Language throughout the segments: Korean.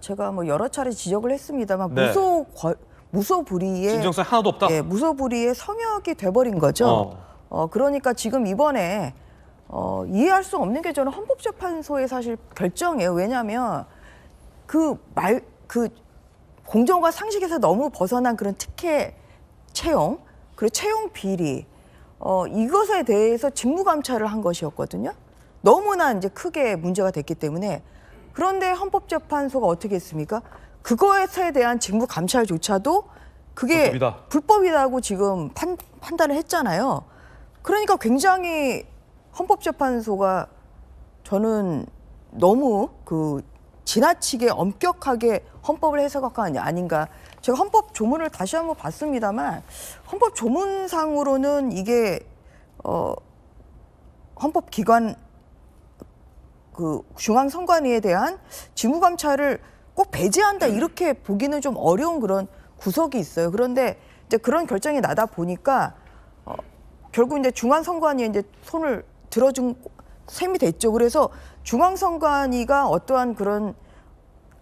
제가 뭐 여러 차례 지적을 했습니다만 네. 무소 거- 무소 불위의 진정성 하나도 없다. 예, 무소 불위의 성역이 돼버린 거죠. 어. 어. 그러니까 지금 이번에 어, 이해할 수 없는 게 저는 헌법재판소의 사실 결정이에요. 왜냐하면 그 말 그 공정과 상식에서 너무 벗어난 그런 특혜 채용 그리고 채용 비리 어, 이것에 대해서 직무 감찰을 한 것이었거든요. 너무나 이제 크게 문제가 됐기 때문에 그런데 헌법재판소가 어떻게 했습니까? 그것에 대한 직무 감찰조차도 그게 불법이다. 불법이라고 지금 판, 판단을 했잖아요. 그러니까 굉장히 헌법재판소가 저는 너무 그 지나치게 엄격하게 헌법을 해석한 거 아닌가. 제가 헌법 조문을 다시 한번 봤습니다만 헌법 조문상으로는 이게 어 헌법 기관 그 중앙선관위에 대한 직무 감찰을 꼭 배제한다 이렇게 보기는 좀 어려운 그런 구석이 있어요. 그런데 이제 그런 결정이 나다 보니까 어, 결국 이제 중앙선관위에 이제 손을 들어준 셈이 됐죠. 그래서 중앙선관위가 어떠한 그런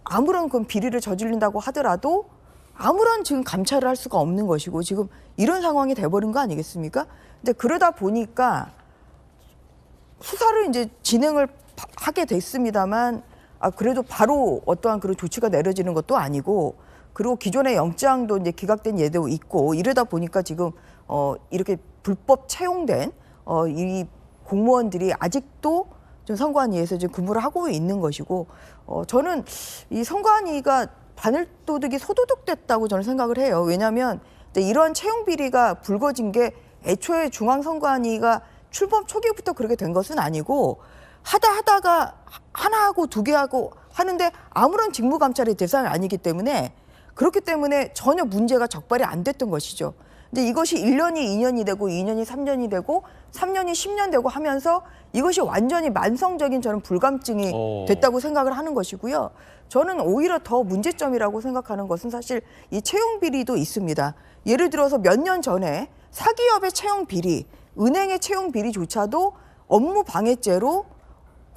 아무런 그 비리를 저지른다고 하더라도 아무런 지금 감찰을 할 수가 없는 것이고 지금 이런 상황이 돼버린 거 아니겠습니까? 근데 그러다 보니까 수사를 이제 진행을 바- 하게 됐습니다만 아 그래도 바로 어떠한 그런 조치가 내려지는 것도 아니고 그리고 기존의 영장도 이제 기각된 예도 있고 이러다 보니까 지금 어 이렇게 불법 채용된 어 이 공무원들이 아직도 좀 선관위에서 지금 근무를 하고 있는 것이고 어 저는 이 선관위가 바늘도둑이 소도둑됐다고 저는 생각을 해요. 왜냐하면 이런 채용 비리가 불거진 게 애초에 중앙선관위가 출범 초기부터 그렇게 된 것은 아니고 하다 하다가 하나 하고 두 개 하고 하는데 아무런 직무 감찰의 대상이 아니기 때문에 그렇기 때문에 전혀 문제가 적발이 안 됐던 것이죠. 근데 이것이 1년이 2년이 되고 2년이 3년이 되고 3년이 10년 되고 하면서 이것이 완전히 만성적인 저는 불감증이 어. 됐다고 생각을 하는 것이고요. 저는 오히려 더 문제점이라고 생각하는 것은 사실 이 채용 비리도 있습니다. 예를 들어서 몇 년 전에 사기업의 채용 비리, 은행의 채용 비리조차도 업무 방해죄로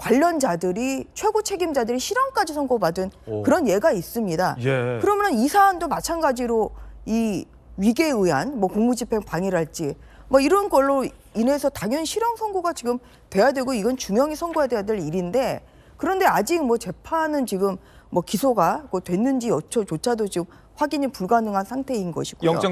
관련자들이 최고 책임자들이 실형까지 선고받은 오. 그런 예가 있습니다. 예. 그러면 이 사안도 마찬가지로 이 위계에 의한 뭐 공무집행 방해랄지 뭐 이런 걸로 인해서 당연히 실형 선고가 지금 돼야 되고 이건 중형이 선고해야 될 일인데 그런데 아직 뭐 재판은 지금 뭐 기소가 뭐 됐는지 여초조차도 지금 확인이 불가능한 상태인 것이고요. 영장